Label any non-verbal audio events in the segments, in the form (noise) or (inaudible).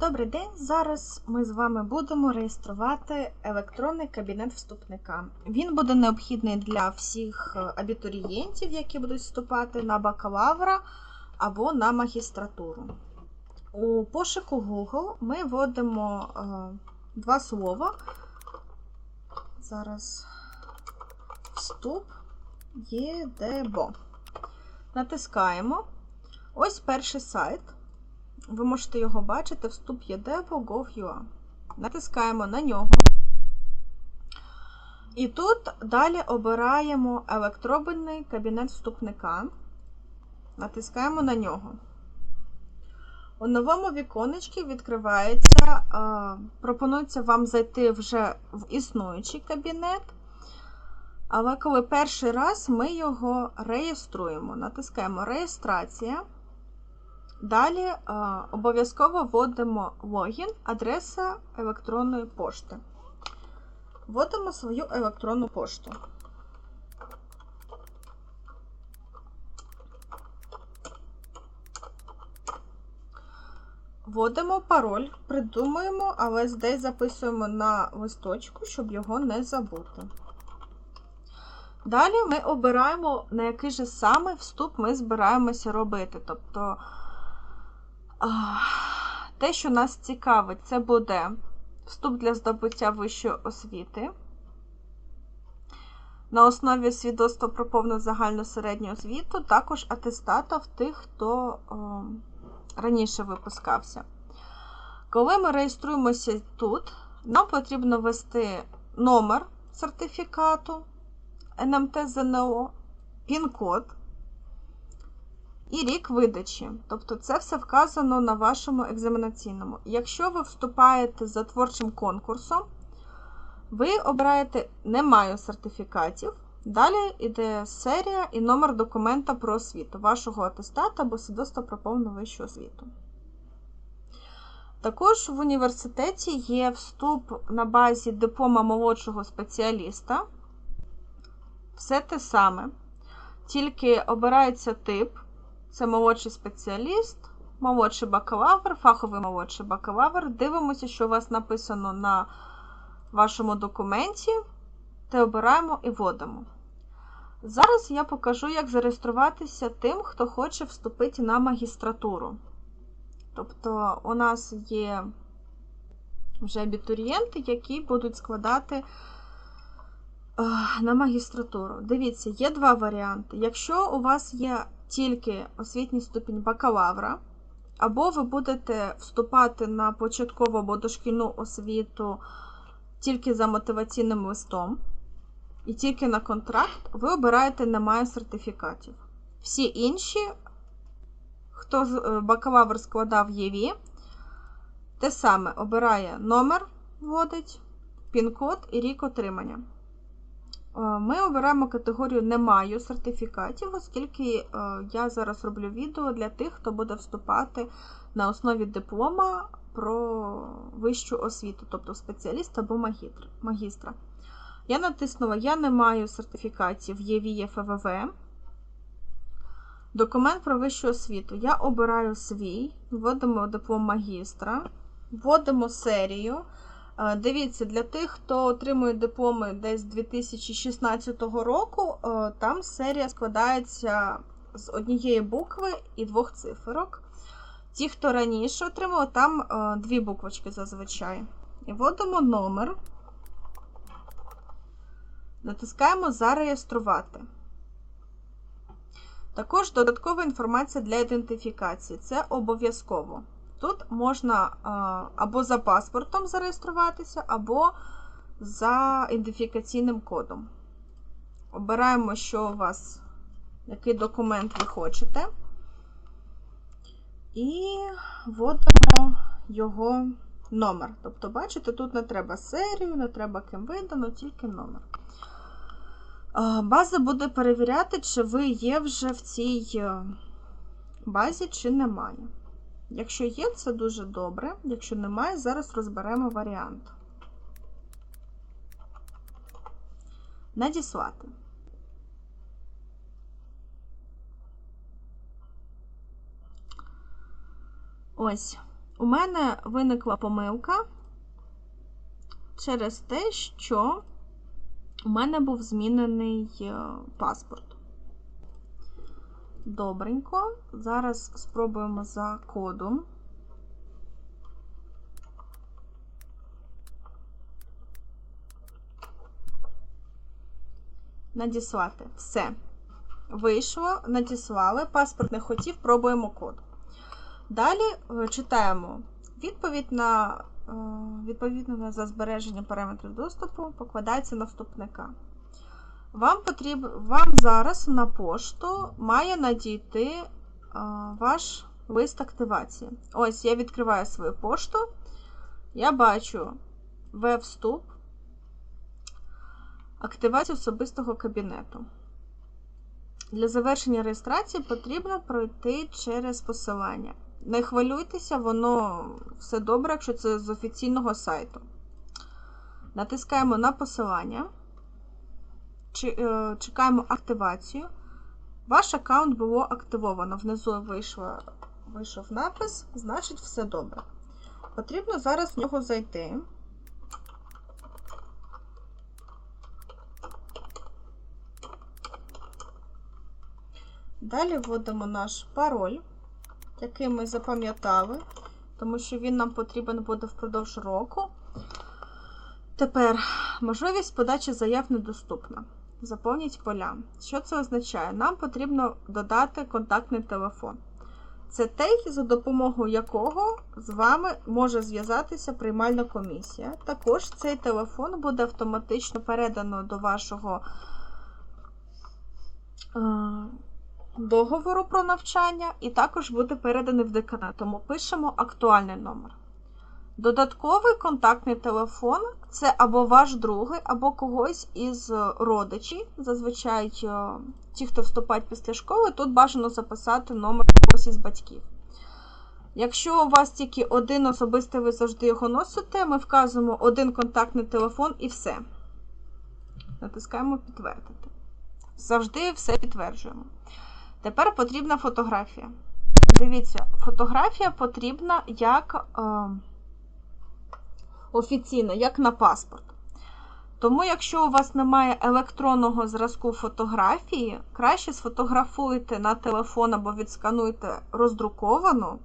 Добрий день! Зараз ми з вами будемо реєструвати електронний кабінет вступника. Він буде необхідний для всіх е, абітурієнтів, які будуть вступати на бакалавра або на магістратуру. У пошуку Google ми вводимо е, два слова. Зараз вступ ЄДБО. Натискаємо. Ось перший сайт. Ви можете його бачити, вступ ЄДЕПО.gov.ua. Натискаємо на нього. І тут далі обираємо електронний кабінет вступника. Натискаємо на нього. У новому віконечці відкривається, пропонується вам зайти вже в існуючий кабінет. Але коли перший раз ми його реєструємо, натискаємо Реєстрація. Далі е, обов'язково вводимо логін, адреса електронної пошти. Вводимо свою електронну пошту. Вводимо пароль, придумуємо, але десь записуємо на листочку, щоб його не забути. Далі ми обираємо, на який же саме вступ ми збираємося робити. Тобто те, що нас цікавить, це буде вступ для здобуття вищої освіти. На основі свідоцтва про повну загальну середню освіту, також атестата в тих, хто о, раніше випускався. Коли ми реєструємося тут, нам потрібно ввести номер сертифікату НМТ ЗНО, пін-код і рік видачі. Тобто це все вказано на вашому екзаменаційному. Якщо ви вступаєте за творчим конкурсом, ви обираєте не маю сертифікатів. Далі йде серія і номер документа про освіту, вашого атестата або свідоцтва про повну вищу освіту. Також в університеті є вступ на базі диплома молодшого спеціаліста. Все те саме. Тільки обирається тип, це молодший спеціаліст, молодший бакалавр, фаховий молодший бакалавр. Дивимося, що у вас написано на вашому документі, та обираємо і вводимо. Зараз я покажу, як зареєструватися тим, хто хоче вступити на магістратуру. Тобто, у нас є вже абітурієнти, які будуть складати на магістратуру. Дивіться, є два варіанти. Якщо у вас є тільки освітній ступінь бакалавра, або ви будете вступати на початкову або дошкільну освіту тільки за мотиваційним листом, і тільки на контракт, ви обираєте немає сертифікатів. Всі інші, хто е, бакалавр складав ЄВІ, те саме обирає номер, вводить, пін-код і рік отримання. Е, ми обираємо категорію Не маю сертифікатів, оскільки е, я зараз роблю відео для тих, хто буде вступати на основі диплома про вищу освіту, тобто спеціаліст або магістра. Я натиснула Я не маю сертифікатів ЄВІ ФВВ. Документ про вищу освіту. Я обираю свій, вводимо диплом магістра, вводимо серію. Дивіться, для тих, хто отримує дипломи десь 2016 року, там серія складається з однієї букви і двох циферок. Ті, хто раніше отримав, там дві буквочки зазвичай. І вводимо номер, натискаємо Зареєструвати. Також додаткова інформація для ідентифікації. Це обов'язково. Тут можна або за паспортом зареєструватися, або за ідентифікаційним кодом. Обираємо, що у вас, який документ ви хочете, і вводимо його номер. Тобто, бачите, тут не треба серію, не треба ким видано, тільки номер. База буде перевіряти, чи ви є вже в цій е, базі, чи немає. Якщо є, це дуже добре. Якщо немає, зараз розберемо варіант. Надіслати. Ось. у мене виникла помилка через те, що у мене був змінений е, паспорт. Добренько. Зараз спробуємо за кодом. Надіслати. Все. Вийшло, надіслали. Паспорт не хотів, пробуємо код. Далі е, читаємо відповідь на е, відповідно за збереження параметрів доступу покладається на вступника. Вам потріб... вам зараз на пошту має надійти ваш лист активації. Ось я відкриваю свою пошту. Я бачу веб-вступ, активацію особистого кабінету. Для завершення реєстрації потрібно пройти через посилання. Не хвилюйтеся, воно все добре, якщо це з офіційного сайту. Натискаємо на посилання, чекаємо активацію. Ваш аккаунт було активовано. Внизу вийшло, вийшов напис, значить все добре. Потрібно зараз в нього зайти. Далі вводимо наш пароль, який ми запам'ятали, тому що він нам потрібен буде впродовж року. Тепер можливість подачі заяв недоступна. Заповніть поля. Що це означає? Нам потрібно додати контактний телефон. Це той, за допомогою якого з вами може зв'язатися приймальна комісія. Також цей телефон буде автоматично передано до вашого е, договору про навчання і також буде переданий в деканат. Тому пишемо актуальний номер. Додатковий контактний телефон це або ваш другий, або когось із родичів. Зазвичай е, ті, хто вступають після школи, тут бажано записати номер когось із батьків. Якщо у вас тільки один особистий, ви завжди його носите, ми вказуємо один контактний телефон і все. Натискаємо підтвердити. Завжди все підтверджуємо. Тепер потрібна фотографія. Дивіться, фотографія потрібна як офіційна, як на паспорт. Тому, якщо у вас немає електронного зразку фотографії, краще сфотографуйте на телефон або відскануйте роздруковану,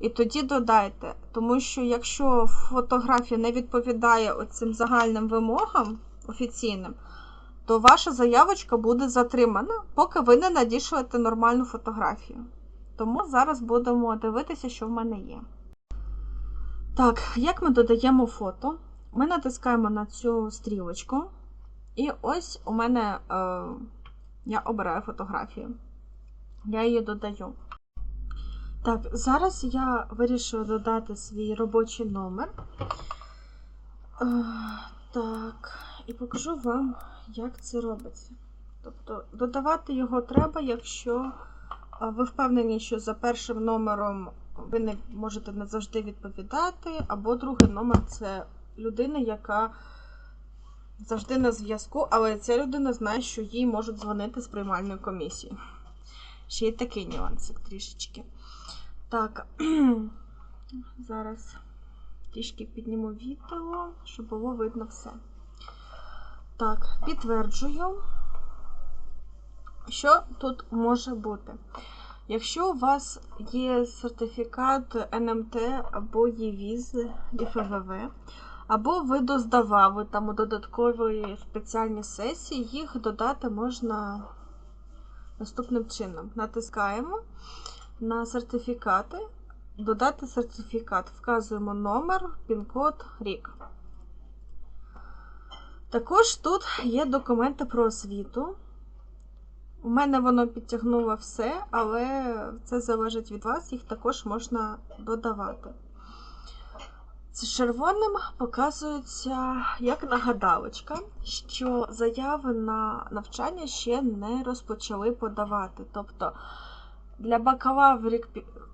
і тоді додайте. Тому що якщо фотографія не відповідає оцим загальним вимогам офіційним, то ваша заявочка буде затримана, поки ви не надішлете нормальну фотографію. Тому зараз будемо дивитися, що в мене є. Так, як ми додаємо фото? Ми натискаємо на цю стрілочку, і ось у мене е, я обираю фотографію. Я її додаю. Так, зараз я вирішую додати свій робочий номер. Е, так, і покажу вам, як це робиться. Тобто, додавати його треба, якщо ви впевнені, що за першим номером ви не можете не завжди відповідати, або другий номер це людина, яка завжди на зв'язку, але ця людина знає, що їй можуть дзвонити з приймальної комісії. Ще й такий нюансик трішечки. Так, (clears throat) зараз трішки підніму відео, щоб було видно все. Так, підтверджую, що тут може бути. Якщо у вас є сертифікат НМТ або ЄВІЗ, ЄФВВ, або ви доздавали там у додаткові спеціальні сесії, їх додати можна наступним чином. Натискаємо на сертифікати, додати сертифікат, вказуємо номер, пін-код, рік. Також тут є документи про освіту. У мене воно підтягнуло все, але це залежить від вас, їх також можна додавати. З червоним показується як нагадалочка, що заяви на навчання ще не розпочали подавати. Тобто для бакалаврів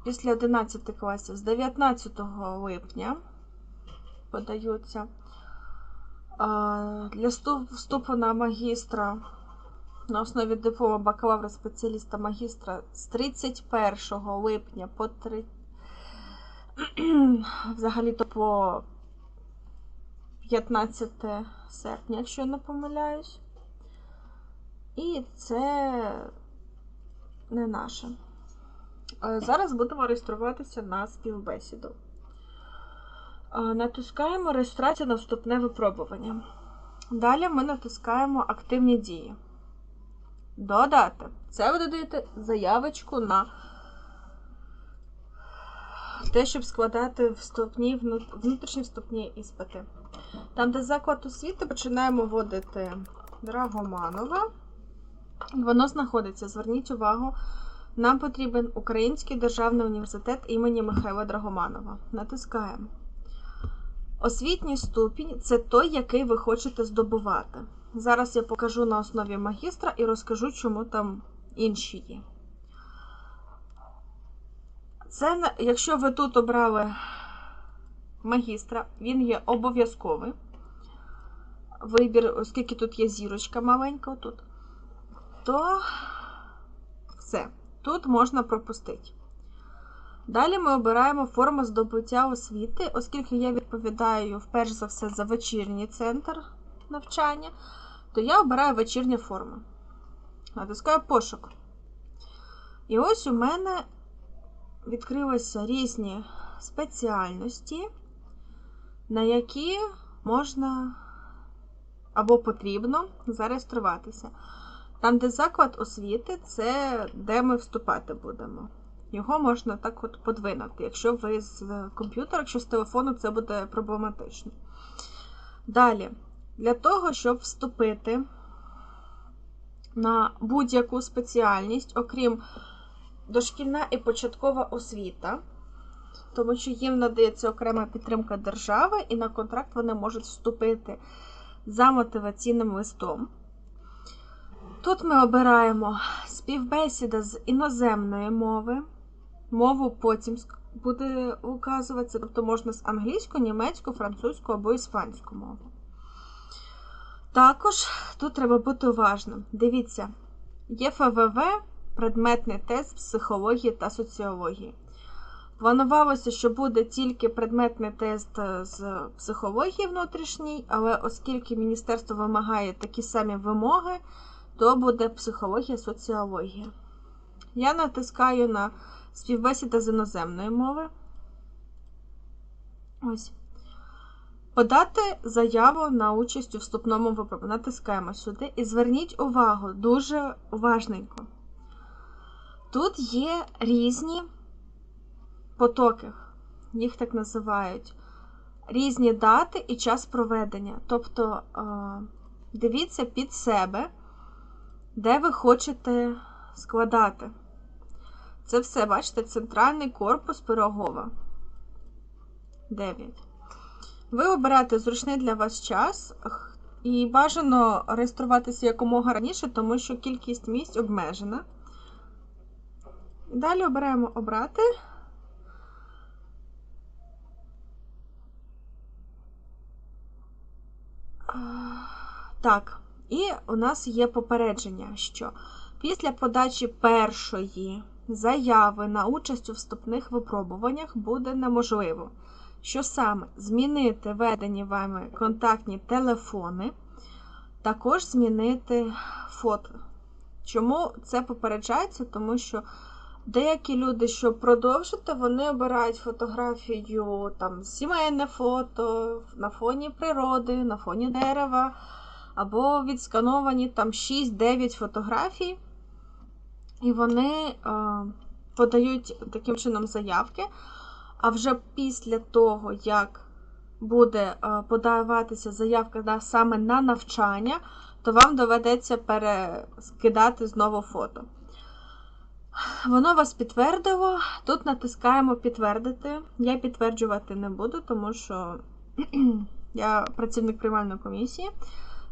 після 11 класів з 19 липня подаються. Для вступу на магістра на основі диплома бакалавра спеціаліста магістра з 31 липня по 3. (clears throat) Взагалі-то по 15 серпня, якщо я не помиляюсь. І це не наше. Е, Зараз будемо реєструватися на співбесіду. Е, Натискаємо реєстрація на вступне випробування. Далі ми натискаємо активні дії. Додати. Це ви додаєте заявочку на те, щоб складати вступні, внутрішні вступні іспити. Там, де заклад освіти, починаємо вводити Драгоманова. Воно знаходиться, зверніть увагу, нам потрібен Український державний університет імені Михайла Драгоманова. Натискаємо. Освітній ступінь це той, який ви хочете здобувати. Зараз я покажу на основі магістра і розкажу, чому там інші є. Це, якщо ви тут обрали магістра, він є обов'язковий. Вибір, оскільки тут є зірочка маленька, тут, то все. Тут можна пропустити. Далі ми обираємо форму здобуття освіти, оскільки я відповідаю вперше за все за вечірній центр навчання, то я обираю вечірня форма. Натискаю пошук. І ось у мене відкрилися різні спеціальності, на які можна або потрібно зареєструватися. Там, де заклад освіти, це де ми вступати будемо. Його можна так от подвинути. Якщо ви з комп'ютера, якщо з телефону, це буде проблематично. Далі, для того, щоб вступити на будь-яку спеціальність, окрім дошкільна і початкова освіта, тому що їм надається окрема підтримка держави, і на контракт вони можуть вступити за мотиваційним листом. Тут ми обираємо співбесіда з іноземної мови. Мову потім буде указуватися, тобто можна з англійську, німецьку, французьку або іспанську мову. Також тут треба бути уважним. Дивіться, є ФВВ, предметний тест психології та соціології. Планувалося, що буде тільки предметний тест е, з психології внутрішній, але оскільки міністерство вимагає такі самі вимоги, то буде психологія, соціологія. Я натискаю на співбесіда з іноземної мови. Ось. Подати заяву на участь у вступному випробуванні. Натискаємо сюди і зверніть увагу дуже уважненько. Тут є різні потоки, їх так називають. Різні дати і час проведення. Тобто е, дивіться під себе, де ви хочете складати. Це все, бачите, центральний корпус Пирогова. 9. Ви обираєте зручний для вас час і бажано реєструватися якомога раніше, тому що кількість місць обмежена. Далі обираємо обрати. Так, і у нас є попередження, що після подачі першої заяви на участь у вступних випробуваннях буде неможливо. Що саме? Змінити ведені вами контактні телефони, також змінити фото. Чому це попереджається? Тому що деякі люди, щоб продовжити, вони обирають фотографію, там, сімейне фото на фоні природи, на фоні дерева, або відскановані там 6-9 фотографій. І вони е, подають таким чином заявки. А вже після того, як буде е, подаватися заявка саме на навчання, то вам доведеться перескидати знову фото. Воно вас підтвердило. Тут натискаємо підтвердити. Я підтверджувати не буду, тому що (clears throat) я працівник приймальної комісії.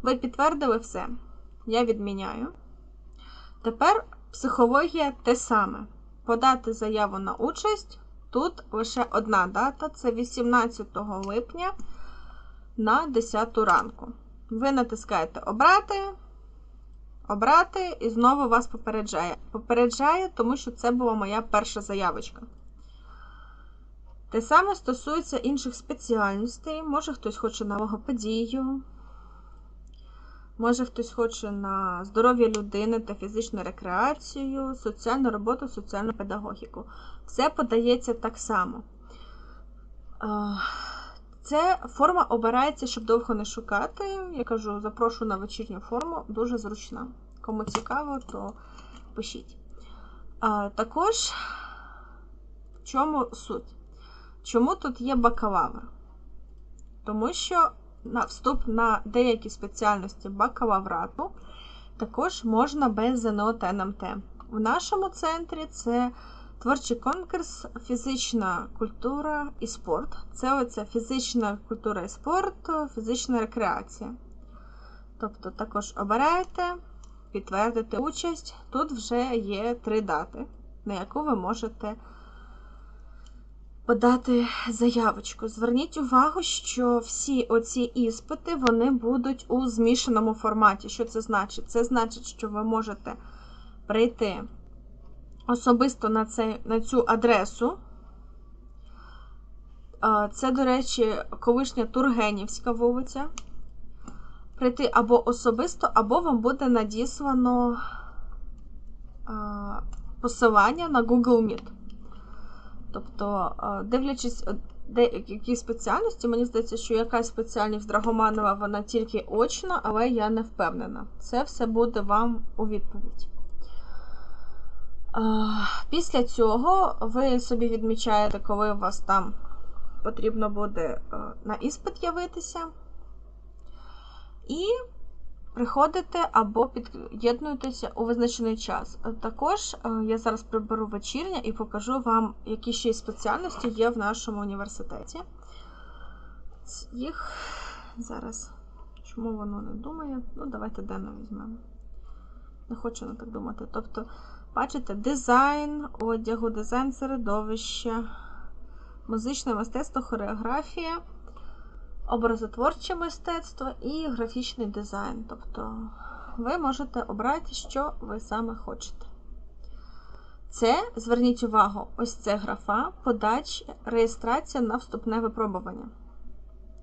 Ви підтвердили все. Я відміняю. Тепер психологія те саме. Подати заяву на участь. Тут лише одна дата це 18 липня на 10 ранку. Ви натискаєте Обрати, обрати, і знову вас попереджає. Попереджає, тому що це була моя перша заявочка. Те саме стосується інших спеціальностей. Може хтось хоче на логопедію, може хтось хоче на здоров'я людини та фізичну рекреацію, соціальну роботу, соціальну педагогіку. Все подається так само. Е, Це форма обирається, щоб довго не шукати. Я кажу, запрошу на вечірню форму, дуже зручна. Кому цікаво, то пишіть. Також в чому суть? Чому тут є бакалавр? Тому що на вступ на деякі спеціальності бакалаврату також можна без ЗНО та НМТ. В нашому центрі це творчий конкурс, фізична культура і спорт. Це оця фізична культура і спорт, фізична рекреація. Тобто також обираєте, підтвердите участь. Тут вже є три дати, на яку ви можете подати заявочку. Зверніть увагу, що всі оці іспити вони будуть у змішаному форматі. Що це значить? Це значить, що ви можете прийти особисто на, цей, на цю адресу. Це, до речі, колишня Тургенівська вулиця. Прийти або особисто, або вам буде надіслано посилання на Google Meet. Тобто, дивлячись, е, де, які спеціальності, мені здається, що якась спеціальність Драгоманова, вона тільки очна, але я не впевнена. Це все буде вам у відповідь. Після цього ви собі відмічаєте, коли у вас там потрібно буде е, на іспит явитися. І приходите або під'єднуєтеся у визначений час. Також е, я зараз приберу вечірня і покажу вам, які ще спеціальності є в нашому університеті. Їх зараз. Чому воно не думає? Ну, давайте денно візьмемо. Не хочу не так думати. Тобто, бачите, дизайн одягу, дизайн середовища, музичне мистецтво, хореографія образотворче мистецтво і графічний дизайн. Тобто ви можете обрати, що ви саме хочете. Це, зверніть увагу, ось це графа, подач, реєстрація на вступне випробування.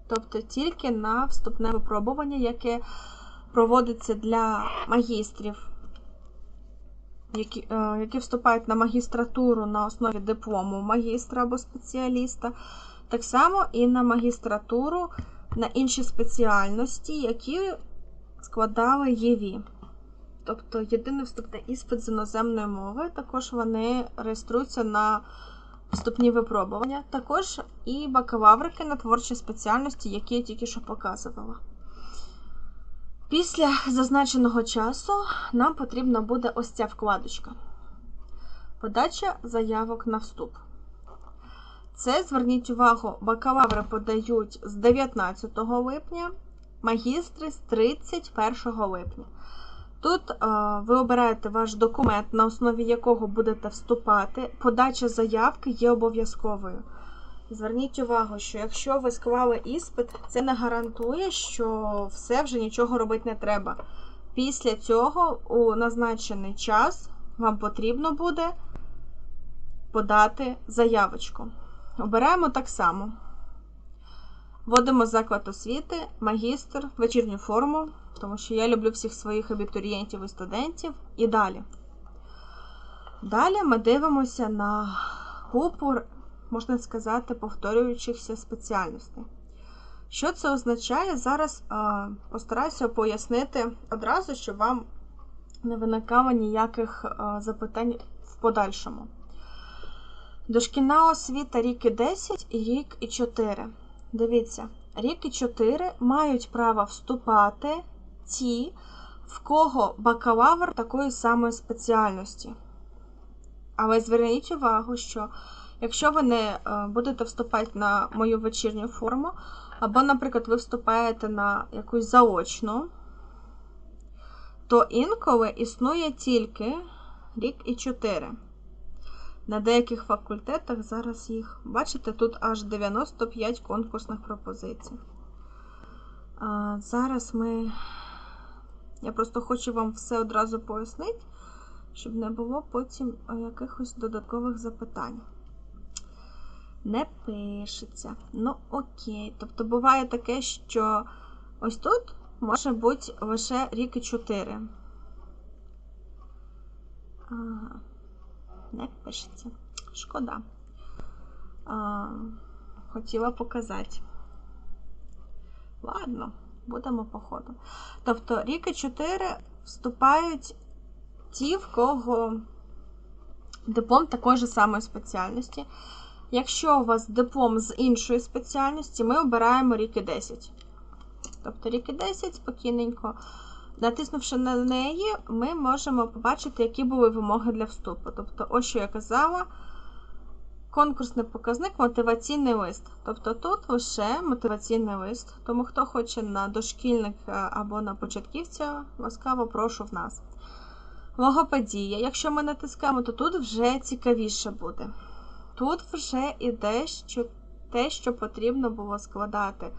Тобто тільки на вступне випробування, яке проводиться для магістрів, які, е, які вступають на магістратуру на основі диплому магістра або спеціаліста. Так само і на магістратуру, на інші спеціальності, які складали ЄВІ. Тобто єдиний вступний іспит з іноземної мови, також вони реєструються на вступні випробування. Також і бакалаврики на творчі спеціальності, які я тільки що показувала. Після зазначеного часу нам потрібна буде ось ця вкладочка. Подача заявок на вступ. Це, зверніть увагу, бакалаври подають з 19 липня, магістри з 31 липня. Тут е, ви обираєте ваш документ, на основі якого будете вступати. Подача заявки є обов'язковою. Зверніть увагу, що якщо ви склали іспит, це не гарантує, що все вже нічого робити не треба. Після цього, у назначений час, вам потрібно буде подати заявочку. Обираємо так само. Вводимо заклад освіти, магістр, вечірню форму, тому що я люблю всіх своїх абітурієнтів і студентів. І далі. Далі ми дивимося на купу, можна сказати, повторюючихся спеціальностей. Що це означає? Зараз а, постараюся пояснити одразу, щоб вам не виникало ніяких а, запитань в подальшому. Дошкільна освіта рік і 10 і рік і 4. Дивіться, рік і 4 мають право вступати ті, в кого бакалавр такої самої спеціальності. Але зверніть увагу, що якщо ви не е, будете вступати на мою вечірню форму, або, наприклад, ви вступаєте на якусь заочну, то інколи існує тільки рік і 4. На деяких факультетах зараз їх, бачите, тут аж 95 конкурсних пропозицій. А, Зараз ми. Я просто хочу вам все одразу пояснити, щоб не було потім якихось додаткових запитань. Не пишеться. Ну, окей. Тобто буває таке, що ось тут може бути лише рік і 4. Ага. Не пишеться. Шкода. А, хотіла показати. Ладно, будемо по ходу. Тобто рік і 4 вступають ті, в кого диплом такої ж самої спеціальності. Якщо у вас диплом з іншої спеціальності, ми обираємо рік і 10. Тобто рік і 10 спокійненько. Натиснувши на неї, ми можемо побачити, які були вимоги для вступу. Тобто, ось що я казала, конкурсний показник мотиваційний лист. Тобто тут лише мотиваційний лист. Тому хто хоче на дошкільника або на початківця, ласкаво прошу в нас. Логопедія. Якщо ми натискаємо, то тут вже цікавіше буде. Тут вже іде що, те, що потрібно було складати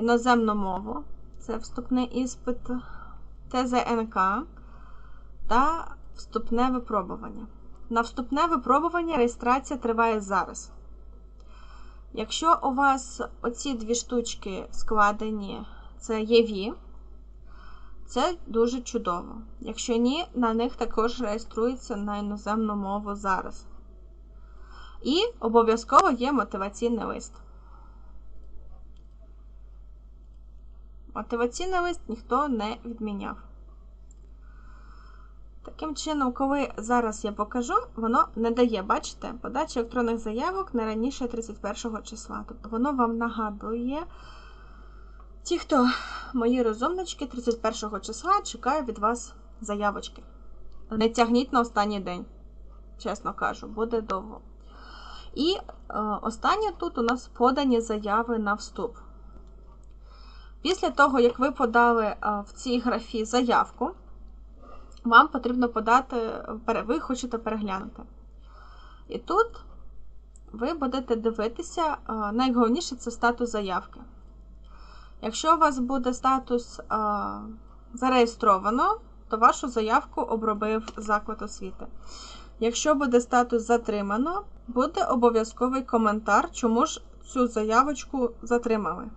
іноземну мову, це вступний іспит, ТЗНК та вступне випробування. На вступне випробування реєстрація триває зараз. Якщо у вас оці дві штучки складені, це ЄВІ, це дуже чудово. Якщо ні, на них також реєструється на іноземну мову зараз. І обов'язково є мотиваційний лист. Мотиваційний лист ніхто не відміняв. Таким чином, коли зараз я покажу, воно не дає, бачите, подача електронних заявок не раніше 31 числа. Тобто воно вам нагадує. Ті, хто мої розумнички 31 числа чекаю від вас заявочки. Не тягніть на останній день, чесно кажу, буде довго. І е, останнє тут у нас подані заяви на вступ. Після того, як ви подали е, в цій графі заявку, вам потрібно подати, ви хочете переглянути. І тут ви будете дивитися, е, найголовніше це статус заявки. Якщо у вас буде статус е, зареєстровано, то вашу заявку обробив заклад освіти. Якщо буде статус затримано, буде обов'язковий коментар, чому ж цю заявочку затримали.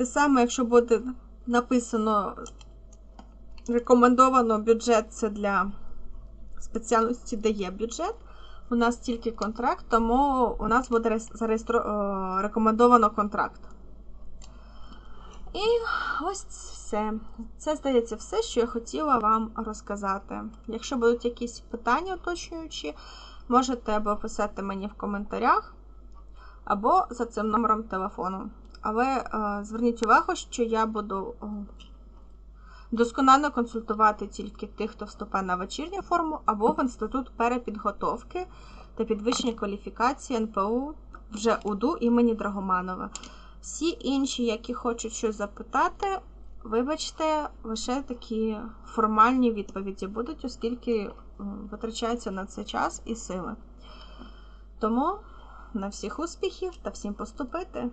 Те саме, якщо буде написано рекомендовано бюджет це для спеціальності, де є бюджет. У нас тільки контракт, тому у нас буде зареєстро... рекомендовано контракт. І ось все. Це, здається, все, що я хотіла вам розказати. Якщо будуть якісь питання уточнюючі, можете або писати мені в коментарях, або за цим номером телефону. Але е, зверніть увагу, що я буду е, досконально консультувати тільки тих, хто вступає на вечірню форму, або в інститут перепідготовки та підвищення кваліфікації НПУ вже УДУ імені Драгоманова. Всі інші, які хочуть щось запитати, вибачте, лише такі формальні відповіді будуть, оскільки витрачається на це час і сили. Тому на всіх успіхів та всім поступити!